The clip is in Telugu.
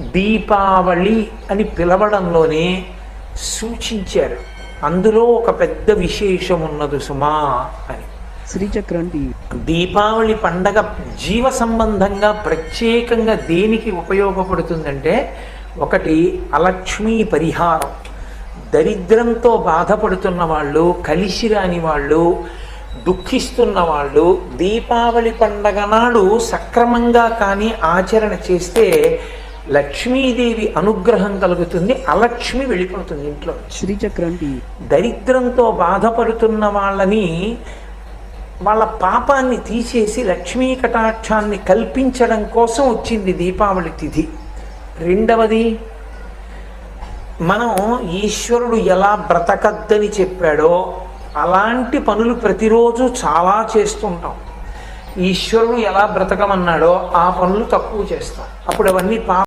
దీపావళి అని పిలవడంలోనే సూచించారు. అందులో ఒక పెద్ద విశేషం ఉన్నది సుమా అని. శ్రీచక్రం దీపావళి పండగ జీవ సంబంధంగా ప్రత్యేకంగా దేనికి ఉపయోగపడుతుందంటే ఒకటి అలక్ష్మీ పరిహారం. దరిద్రంతో బాధపడుతున్న వాళ్ళు కలిసి రాని వాళ్ళు దుఃఖిస్తున్న వాళ్ళు దీపావళి పండగ నాడు సక్రమంగా కానీ ఆచరణ చేస్తే లక్ష్మీదేవి అనుగ్రహం కలుగుతుంది అలక్ష్మి వెళ్ళిపోతుంది ఇంట్లో. నుంచి. శ్రీచక్రం టీవీ దరిద్రంతో బాధపడుతున్న వాళ్ళని వాళ్ళ పాపాన్ని తీసేసి లక్ష్మీ కటాక్షాన్ని కల్పించడం కోసం వచ్చింది దీపావళి తిథి. రెండవది మనం ఈశ్వరుడు ఎలా బ్రతకద్దని చెప్పాడో అలాంటి పనులు ప్రతిరోజు చాలా చేస్తుంటాం. ఈశ్వరుడు ఎలా బ్రతకమన్నాడో ఆ పనులు తక్కువ చేస్తాం. అప్పుడు అవన్నీ పాప